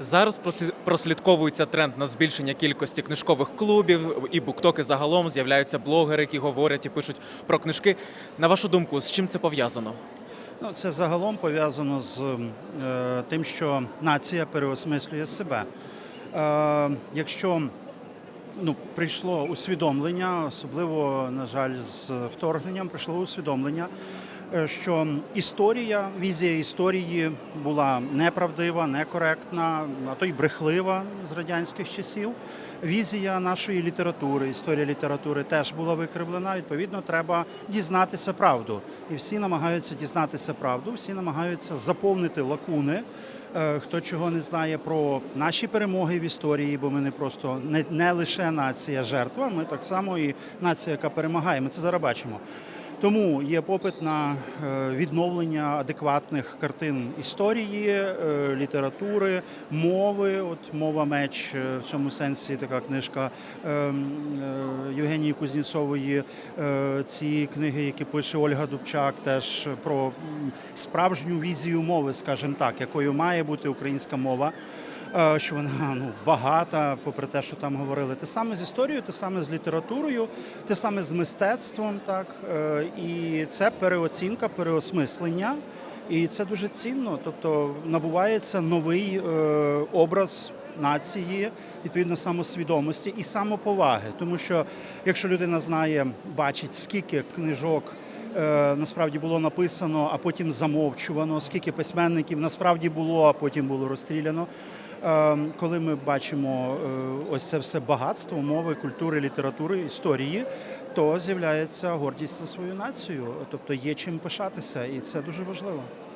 Зараз прослі- прослідковується тренд на збільшення кількості книжкових клубів і буктоки загалом з'являються блогери, які говорять і пишуть про книжки. На вашу думку, з чим це пов'язано? Ну, це загалом пов'язано з е, тим, що нація переосмислює себе. Е, якщо ну, прийшло усвідомлення, особливо, на жаль, з вторгненням, прийшло усвідомлення, що історія, візія історії була неправдива, некоректна, а то й брехлива з радянських часів. Візія нашої літератури, історія літератури теж була викривлена. Відповідно, треба дізнатися правду. І всі намагаються дізнатися правду, всі намагаються заповнити лакуни. Е, Хто чого не знає про наші перемоги в історії, бо ми не просто не, не лише нація жертва, ми так само і нація, яка перемагає. Ми це зараз бачимо. Тому є попит на е, відновлення адекватних картин історії, е, літератури, мови. От мова меч е, в цьому сенсі така книжка Євгенії Кузнєцової. Ці книги, які пише Ольга Дубчак, теж про справжню візію мови, скажімо так, якою має бути українська мова. Е, Що вона ну багата, попри те, що там говорили, те саме з історією, те саме з літературою, те саме з мистецтвом, так Е, і це переоцінка, переосмислення, і це дуже цінно. Тобто набувається новий е, образ нації, відповідно самосвідомості і самоповаги. Тому що якщо людина знає, бачить, скільки книжок. Е, Насправді було написано, а потім замовчувано, скільки письменників насправді було, а потім було розстріляно. Е, Коли ми бачимо е, ось це все багатство мови, культури, літератури, історії, то з'являється гордість за свою націю. Тобто є чим пишатися, і це дуже важливо.